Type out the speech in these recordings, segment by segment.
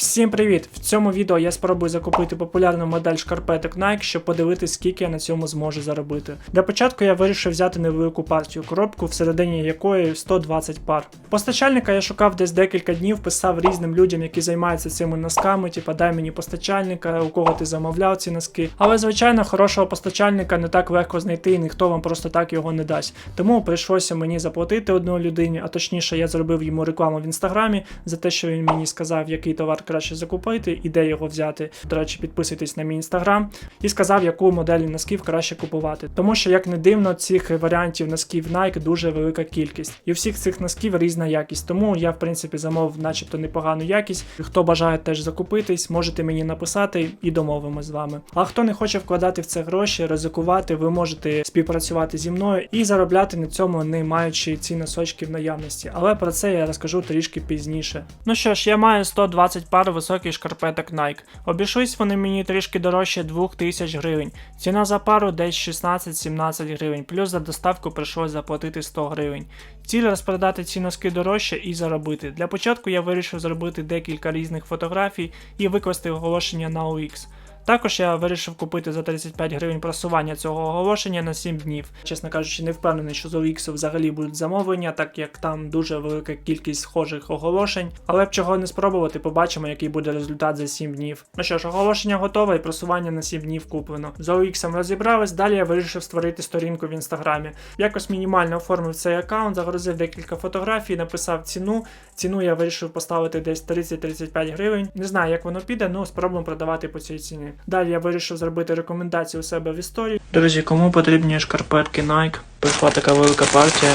Всім привіт! В цьому відео я спробую закупити популярну модель шкарпеток Nike, щоб подивитися, скільки я на цьому зможу заробити. Для початку я вирішив взяти невелику партію, коробку, всередині якої 120 пар. Постачальника я шукав десь декілька днів, писав різним людям, які займаються цими носками, типа дай мені постачальника, у кого ти замовляв ці носки. Але звичайно, хорошого постачальника не так легко знайти, і ніхто вам просто так його не дасть. Тому прийшлося мені заплатити одній людині, а точніше, я зробив йому рекламу в інстаграмі за те, що він мені сказав, який товар краще закупити і де його взяти. До речі, підписуйтесь на мій інстаграм і сказав, яку модель носків краще купувати. Тому що, як не дивно, цих варіантів носків Nike дуже велика кількість. І у всіх цих носків різна якість. Тому я, в принципі, замовив, начебто, непогану якість. Хто бажає теж закупитись, можете мені написати і домовимось з вами. А хто не хоче вкладати в це гроші, ризикувати, ви можете співпрацювати зі мною і заробляти на цьому, не маючи ці носочки в наявності. Але про це я розкажу трішки пізніше. Ну що ж, я маю 120 пар високих шкарпеток Nike. Обійшлись вони мені трішки дорожче 2000 гривень. Ціна за пару десь 16-17 гривень, плюс за доставку прийшлось заплатити 100 гривень. Ціль розпродати ці носки дорожче і заробити. Для початку я вирішив зробити декілька різних фотографій і викласти оголошення на OX. Також я вирішив купити за 35 гривень просування цього оголошення на 7 днів. Чесно кажучи, не впевнений, що з OX взагалі будуть замовлення, так як там дуже велика кількість схожих оголошень. Але б чого не спробувати, побачимо, який буде результат за 7 днів. Ну що ж, оголошення готове і просування на 7 днів куплено. З OX розібрались, далі я вирішив створити сторінку в інстаграмі. Якось мінімально оформив цей аккаунт, загрузив декілька фотографій, написав ціну. Ціну я вирішив поставити десь 30-35 гривень. Не знаю, як воно піде, ну спробуємо продавати по цій ціні. Далі я вирішив зробити рекомендації у себе в історії. Друзі, кому потрібні шкарпетки Nike? Прийшла така велика партія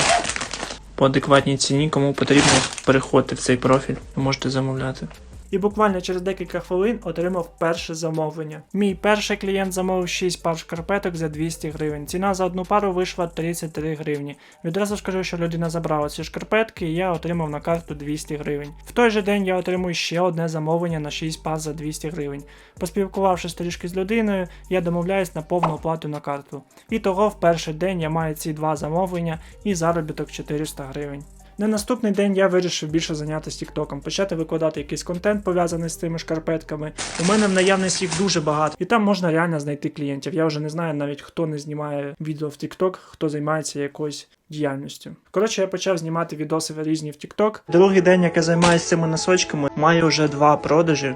по адекватній ціні. Кому потрібно, переходьте в цей профіль, можете замовляти. І буквально через декілька хвилин отримав перше замовлення. Мій перший клієнт замовив 6 пар шкарпеток за 200 гривень. Ціна за одну пару вийшла 33 гривні. Відразу скажу, що людина забрала ці шкарпетки, і я отримав на карту 200 гривень. В той же день я отримую ще одне замовлення на 6 пар за 200 гривень. Поспілкувавшись трішки з людиною, я домовляюсь на повну оплату на карту. І того в перший день я маю ці два замовлення і заробіток 400 гривень. На наступний день я вирішив більше зайнятися Тіктоком, почати викладати якийсь контент пов'язаний з цими шкарпетками. У мене в наявності їх дуже багато, і там можна реально знайти клієнтів. Я вже не знаю навіть хто не знімає відео в Тікток, хто займається якоюсь діяльністю. Коротше, я почав знімати відоси різні в Тікток. Другий день, як я займаюся цими носочками, маю вже два продажі.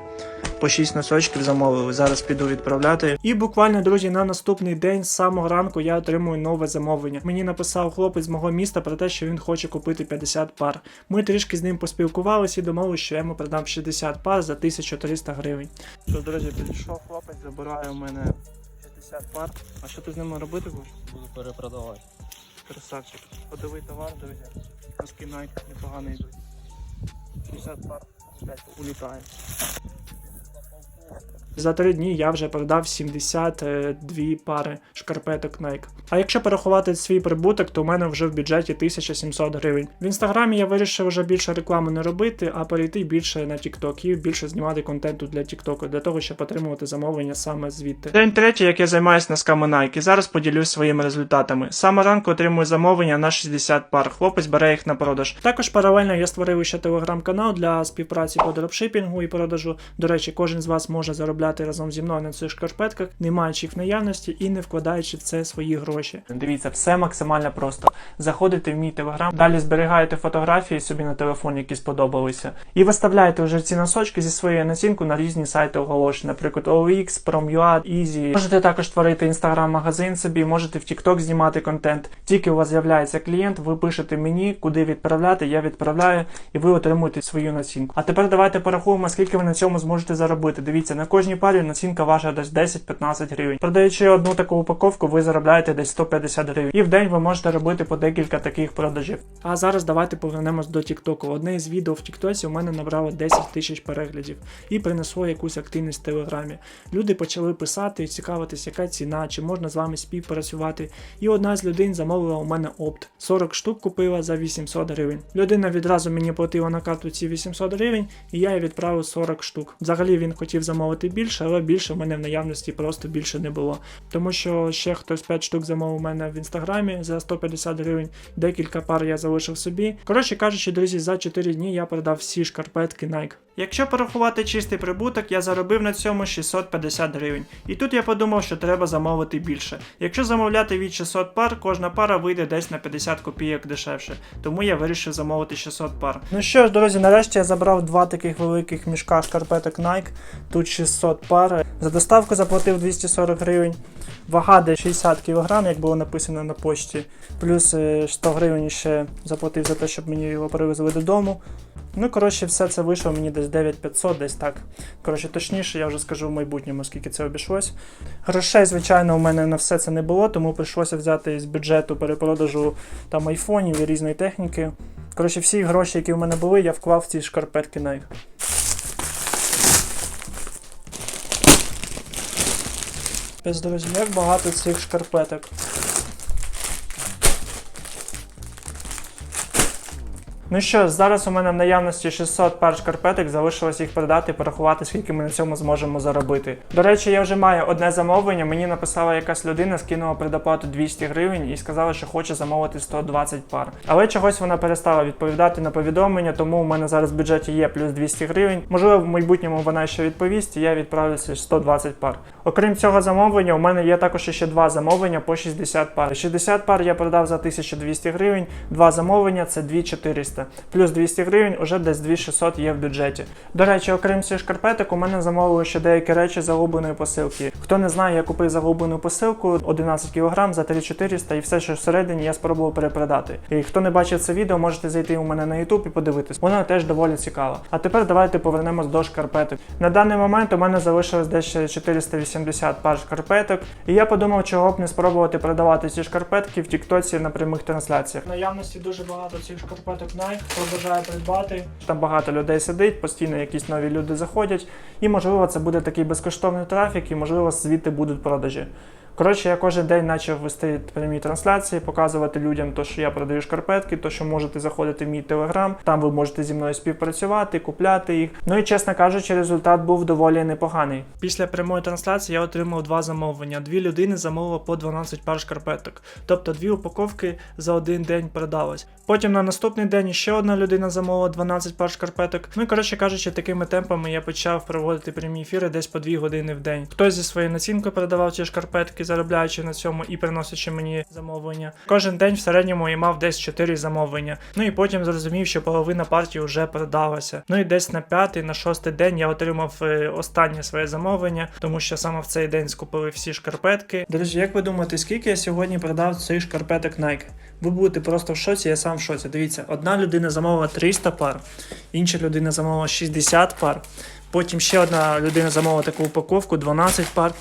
По 6 носочків замовили. Зараз піду відправляти. І буквально, друзі, на наступний день з самого ранку я отримую нове замовлення. Мені написав хлопець з мого міста про те, що він хоче купити 50 пар. Ми трішки з ним поспілкувалися і домовилися, що я йому продам 60 пар за 1300 гривень. Що, друзі, підійшов хлопець, забирає у мене 60 пар. А що ти з ними робити будеш? Буду перепродавати. Красавчик. Подивий товар, друзі. Носки Nike непогано йдуть. 60 пар улітає. За три дні я вже продав 72 пари шкарпеток Nike. А якщо порахувати свій прибуток, то у мене вже в бюджеті 1700 гривень. В інстаграмі я вирішив вже більше реклами не робити, а перейти більше на TikTok і більше знімати контенту для TikTok, для того, щоб отримувати замовлення саме звідти. День третій, як я займаюся носками Nike. Зараз поділюсь своїми результатами. Саме ранку отримую замовлення на 60 пар. Хлопець бере їх на продаж. Також паралельно я створив ще телеграм-канал для співпраці по дропшипінгу і продажу. До речі, кожен з вас може заробляти разом зі мною на цих шкарпетках, не маючи їх в наявності і не вкладаючи в це свої гроші. Дивіться, все максимально просто. Заходите в мій телеграм, далі зберігаєте фотографії собі на телефон, які сподобалися, і виставляєте вже ці носочки зі своєю націнку на різні сайти оголошень, наприклад, OLX, Prom.ua, Easy. Можете також створити інстаграм-магазин собі, можете в TikTok знімати контент. Тільки у вас з'являється клієнт, ви пишете мені, куди відправляти, я відправляю, і ви отримуєте свою націнку. А тепер давайте порахуємо, скільки ви на цьому зможете заробити. Дивіться, на кожній парі націнка ваша десь 10-15 гривень. Продаючи одну таку упаковку, ви заробляєте десь 150 гривень. І в день ви можете робити по декілька таких продажів. А зараз давайте повернемось до Тіктоку. Одне з відео в Тіктоці у мене набрало 10 тисяч переглядів і принесло якусь активність в Телеграмі. Люди почали писати і цікавитись, яка ціна, чи можна з вами співпрацювати. І одна з людей замовила у мене опт. 40 штук купила за 800 гривень. Людина відразу мені платила на карту ці 800 гривень, і я їй відправив 40 штук. Взагалі він хотів замовити більше, але більше в мене в наявності просто більше не було. Тому що ще хтось 5 штук замовив. Отримав у мене в інстаграмі за 150 гривень. Декілька пар я залишив собі. Коротше кажучи, друзі, за 4 дні я продав всі шкарпетки Nike. Якщо порахувати чистий прибуток, я заробив на цьому 650 гривень. І тут я подумав, що треба замовити більше. Якщо замовляти від 600 пар, кожна пара вийде десь на 50 копійок дешевше. Тому я вирішив замовити 600 пар. Ну що ж, друзі, нарешті я забрав два таких великих мішка шкарпеток Nike. Тут 600 пар. За доставку заплатив 240 гривень. Вага десь 60 кг, як було написано на почті. Плюс е, 100 гривень ще заплатив за те, щоб мені його привезли додому. Ну, коротше, все це вийшло мені десь 9500, десь так. Коротше, точніше, я вже скажу в майбутньому, скільки це обійшлось. Грошей, звичайно, у мене на все це не було, тому прийшлося взяти з бюджету перепродажу там айфонів і різної техніки. Коротше, всі гроші, які в мене були, я вклав в ці шкарпетки Nike. Без друзі, як багато цих шкарпеток. Ну що, зараз у мене в наявності 600 пар шкарпеток, залишилось їх продати порахувати, скільки ми на цьому зможемо заробити. До речі, я вже маю одне замовлення. Мені написала якась людина, скинула предоплату 200 гривень і сказала, що хоче замовити 120 пар. Але чогось вона перестала відповідати на повідомлення, тому у мене зараз в бюджеті є плюс 200 гривень. Можливо, в майбутньому вона ще відповість, і я відправлюся 120 пар. Окрім цього замовлення, у мене є також ще два замовлення по 60 пар. 60 пар я продав за 1200 гривень, два замовлення це 2400. Плюс 200 гривень уже десь 2600 є в бюджеті. До речі, окрім цих шкарпеток, у мене замовили ще деякі речі загубленої посилки. Хто не знає, я купив загублену посилку 11 кг за 3400 і все, що всередині, я спробував перепродати. І хто не бачив це відео, можете зайти у мене на YouTube і подивитись. Воно теж доволі цікаво. А тепер давайте повернемось до шкарпеток. На даний момент у мене залишилось десь 480 пар шкарпеток, і я подумав, чого б не спробувати продавати ці шкарпетки в Тіктоці на прямих трансляціях. Наявності дуже багато цих шкарпеток Nike, хто бажає придбати. Там багато людей сидить, постійно якісь нові люди заходять, і можливо це буде такий безкоштовний трафік, і можливо звідти будуть продажі. Коротше, я кожен день почав вести прямі трансляції, показувати людям, то, що я продаю шкарпетки, то що можете заходити в мій телеграм, там ви можете зі мною співпрацювати, купляти їх. Ну і чесно кажучи, результат був доволі непоганий. Після прямої трансляції я отримав два замовлення. Дві людини замовили по 12 пар шкарпеток, тобто дві упаковки за один день продалось. Потім на наступний день ще одна людина замовила 12 пар шкарпеток. Ну і коротше кажучи, такими темпами я почав проводити прямі ефіри десь по 2 години в день. Хтось зі своєю націнкою передавав ці шкарпетки, заробляючи на цьому і приносячи мені замовлення. Кожен день в середньому я мав десь 4 замовлення. Ну і потім зрозумів, що половина партії вже продалася. Ну і десь на п'ятий, на шостий день я отримав е, останнє своє замовлення, тому що саме в цей день скупили всі шкарпетки. Друзі, як ви думаєте, скільки я сьогодні продав цих шкарпеток Nike? Ви будете просто в шоці, я сам в шоці. Дивіться, одна людина замовила 300 пар, інша людина замовила 60 пар. Потім ще одна людина замовила таку упаковку 12 пар,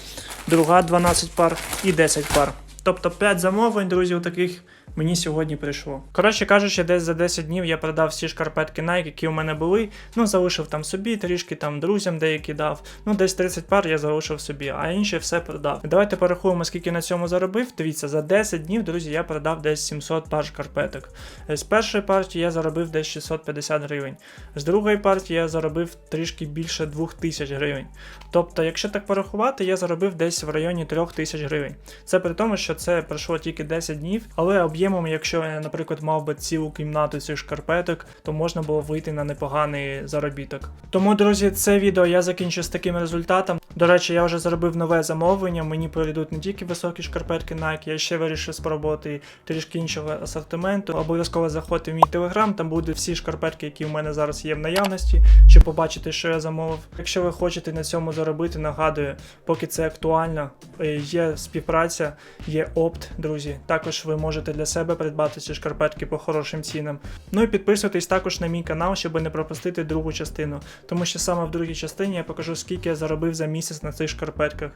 друга 12 пар і 10 пар. Тобто 5 замовлень, друзі, таких мені сьогодні прийшло. Коротше кажучи, десь за 10 днів я продав всі шкарпетки Nike, які у мене були. Ну, залишив там собі, трішки там друзям деякі дав. Ну, десь 30 пар я залишив собі, а інші все продав. Давайте порахуємо, скільки на цьому заробив. Дивіться, за 10 днів, друзі, я продав десь 700 пар шкарпеток. Е, З першої партії я заробив десь 650 гривень. З другої партії я заробив трішки більше 2000 гривень. Тобто, якщо так порахувати, я заробив десь в районі 3000 гривень. Це при тому, що це пройшло тільки 10 днів, але об'ємом, якщо я, наприклад, мав би цілу кімнату цих шкарпеток, то можна було вийти на непоганий заробіток. Тому, друзі, це відео я закінчу з таким результатом. До речі, я вже зробив нове замовлення. Мені прийдуть не тільки високі шкарпетки Nike, я ще вирішив спробувати трішки іншого асортименту. Обов'язково заходьте в мій телеграм, там будуть всі шкарпетки, які в мене зараз є в наявності, щоб побачити, що я замовив. Якщо ви хочете на цьому заробити, нагадую, поки це актуально, е, є співпраця, є опт, друзі. Також ви можете для себе придбати ці шкарпетки по хорошим цінам. Ну і підписуйтесь також на мій канал, щоб не пропустити другу частину, тому що саме в другій частині я покажу, скільки я заробив за місяць на цих шкарпетках.